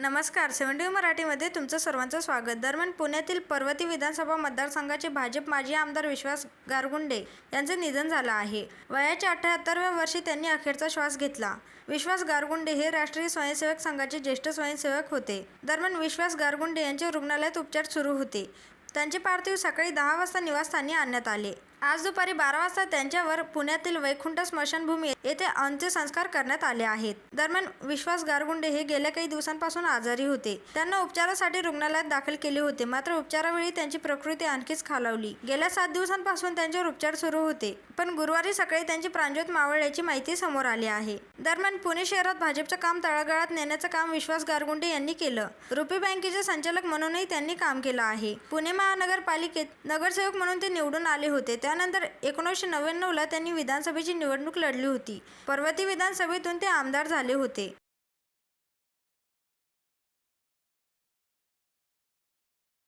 नमस्कार. सेव्हन्टी मराठीमध्ये तुमचं सर्वांचं स्वागत. दरम्यान पुण्यातील पर्वती विधानसभा मतदारसंघाचे भाजप माजी आमदार विश्वास गारगुंडे यांचे निधन झालं आहे. वयाच्या अठ्ठ्याहत्तरव्या वर्षी त्यांनी अखेरचा श्वास घेतला. विश्वास गारगुंडे हे राष्ट्रीय स्वयंसेवक संघाचे ज्येष्ठ स्वयंसेवक होते. दरम्यान विश्वास गारगुंडे यांचे रुग्णालयात उपचार सुरू होते. त्यांचे पार्थिव सकाळी दहा वाजता निवासस्थानी आणण्यात आले. आज दुपारी बारा वाजता त्यांच्यावर पुण्यातील वैकुंठ स्मशानभूमी येथे अंत्यसंस्कार करण्यात आले आहेत. दरम्यान विश्वास गारगुंडे हे गेल्या काही दिवसांपासून आजारी होते. त्यांना उपचारासाठी रुग्णालयात दाखल केले होते. मात्र उपचारावेळी त्यांची प्रकृती आणखीच खालावली. गेल्या सात दिवसांपासून त्यांच्यावर उपचार सुरू होते. पण गुरुवारी सकाळी त्यांची प्रांजोत मावळल्याची माहिती समोर आली आहे. दरम्यान पुणे शहरात भाजपचं काम तळागाळात नेण्याचं काम विश्वास गारगुंडे यांनी केलं. रुपी बँकेचे संचालक म्हणूनही त्यांनी काम केलं आहे. पुणे महानगरपालिकेत नगरसेवक म्हणून ते निवडून आले होते. त्यानंतर एकोणीसशे नव्याण्णवला त्यांनी विधानसभेची निवडणूक लढली होती. पर्वती विधानसभेतून ते आमदार झाले होते.